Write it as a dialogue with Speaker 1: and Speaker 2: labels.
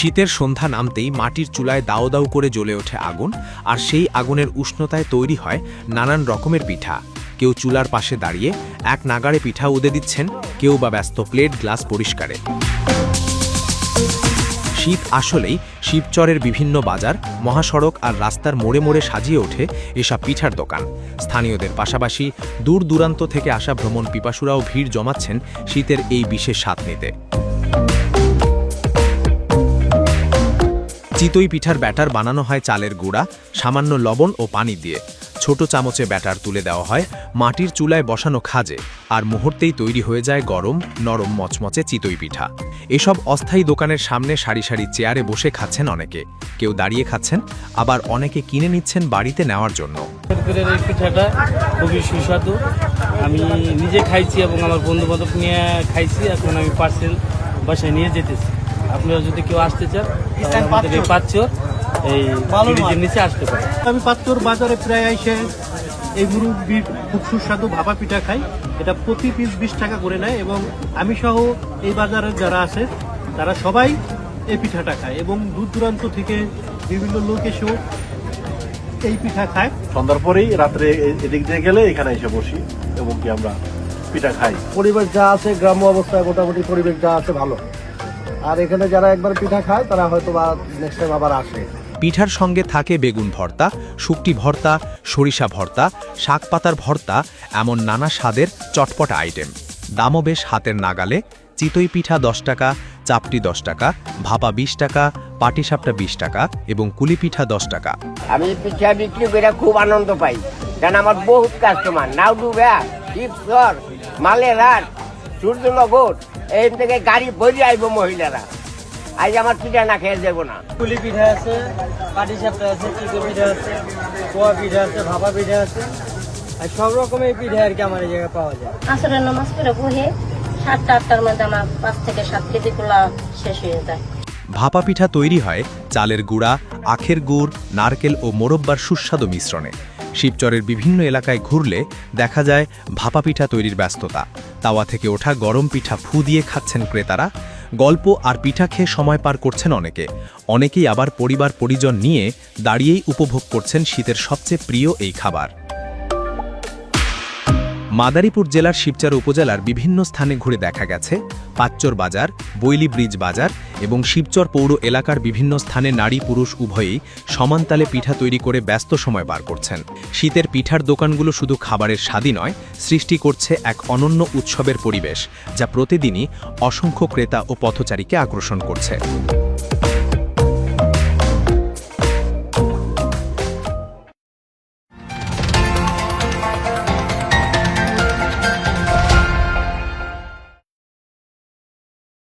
Speaker 1: শীতের সন্ধ্যা নামতেই মাটির চুলায় দাও দাও করে জ্বলে ওঠে আগুন, আর সেই আগুনের উষ্ণতায় তৈরি হয় নানান রকমের পিঠা। কেউ চুলার পাশে দাঁড়িয়ে এক নাগাড়ে পিঠা উদে দিচ্ছেন, কেউ বা ব্যস্ত প্লেট, গ্লাস পরিষ্কারে। শীত আসলেই শিবচরের বিভিন্ন বাজার, মহাসড়ক আর রাস্তার মোড়ে মোড়ে সাজিয়ে ওঠে এসব পিঠার দোকান। স্থানীয়দের পাশাপাশি দূর দূরান্ত থেকে আসা ভ্রমণ পিপাসুরাও ভিড় জমাচ্ছেন শীতের এই বিশেষ স্বাদ নিতে। চিতই পিঠার ব্যাটার বানানো হয় চালের গুঁড়া, সামান্য লবণ ও পানি দিয়ে। ছোট চামচে ব্যাটার তুলে দেওয়া হয়, মাটির চুলায় বসানো খাজে, আর মুহূর্তেই তৈরি হয়ে যায় গরম, নরম, মচমচে চিতই পিঠা। এসব অস্থায়ী দোকানের সামনে সারি সারি চেয়ারে বসে খাচ্ছেন অনেকে। কেউ দাঁড়িয়ে খাচ্ছেন, আবার অনেকে কিনে নিচ্ছেন বাড়িতে নেওয়ার জন্য।
Speaker 2: পিঠাটা খুবই সুস্বাদু। আমি নিজে খাইছি এবং আমার বন্ধু বান্ধব নিয়ে খাইছি, এখন আমি পার্সেল বাসায় নিয়ে যেতেছি। আপনারা যদি কেউ আসতে চান তাহলে আমাদের এই পাচ্চর এই ব্রিজের নিচে আসতে পারেন।
Speaker 3: আমি পাত্তর বাজারে প্রায় এসে এই গুরু খুব সুস্বাদু ভাপা পিঠা খাই। এটা প্রতি পিস বিশ টাকা করে নেয় এবং আমি সহ এই বাজারের যারা আছে তারা সবাই এই পিঠাটা খায় এবং দূর দূরান্ত থেকে বিভিন্ন লোক এসেও এই পিঠা খায়।
Speaker 4: সন্ধ্যার পরেই রাত্রে এদিক দিয়ে গেলে এখানে এসে বসি এবং কি আমরা পিঠা খাই।
Speaker 5: পরিবেশ যা আছে গ্রাম্য অবস্থায় মোটামুটি পরিবেশ যা আছে ভালো। আর এখানে যারা একবার পিঠা খায় তারা হয়তো বা নেক্সট টাইম আবার আসে।
Speaker 1: পিঠার সঙ্গে থাকে বেগুন ভর্তা শুকটি ভর্তা সরিষা ভর্তা শাক পাতার ভর্তা এমন নানা স্বাদের চটপটা আইটেম দামও বেশ হাতের নাগালে। চিতই পিঠা দশ টাকা চাপটি দশ টাকা ভাপা বিশ টাকা পাটিসাপটা বিশ টাকা এবং কুলি পিঠা দশ টাকা।
Speaker 6: আমি পিঠা বিক্রি করে খুব আনন্দ পাই। কারণ আমার বহুত কাস্টমার নাউডুবা শিবচর মালেরহাট সূর্যনগর। এই থেকে গাড়ি ভরে আইব মহিলারা। আজ আমার পিঠা না খেয়ে যাব না।
Speaker 2: পুলি পিঠা আছে পাটি সাপটা আছে চিকো পিঠা আছে পোয়া পিঠা আছে ভাপা পিঠা আছে। আর সব রকমের পিঠা আর কি আমার এই জায়গায় পাওয়া যায়।
Speaker 7: আসলে নামাজ করে বহে সাতটা আটটার মধ্যে আমার পাঁচ থেকে সাত কেজি গুলা শেষ হয়ে যায়।
Speaker 1: ভাপা পিঠা তৈরি হয় চালের গুঁড়া আখের গুড় নারকেল ও মোরব্বার সুস্বাদু মিশ্রণে। শিবচরের বিভিন্ন এলাকায় ঘুরলে দেখা যায় ভাপা পিঠা তৈরির ব্যস্ততা। তাওয়া থেকে ওঠা গরম পিঠা ফু দিয়ে খাচ্ছেন ক্রেতারা। গল্প আর পিঠা খেয়ে সময় পার করছেন অনেকে। অনেকেই আবার পরিবার পরিজন নিয়ে দাঁড়িয়েই উপভোগ করছেন শীতের সবচেয়ে প্রিয় এই খাবার। মাদারীপুর জেলার শিবচর উপজেলার বিভিন্ন স্থানে ঘুরে দেখা গেছে পাচ্চর বাজার, বৈলি ব্রিজ বাজার এবং শিবচর পৌর এলাকার বিভিন্ন স্থানে নারী পুরুষ উভয়েই সমানতালে পিঠা তৈরি করে ব্যস্ত সময় বার করছেন। শীতের পিঠার দোকানগুলো শুধু খাবারের স্বাদই নয়, সৃষ্টি করছে এক অনন্য উৎসবের পরিবেশ, যা প্রতিদিনই অসংখ্য ক্রেতা ও পথচারীকে আকর্ষণ করছে।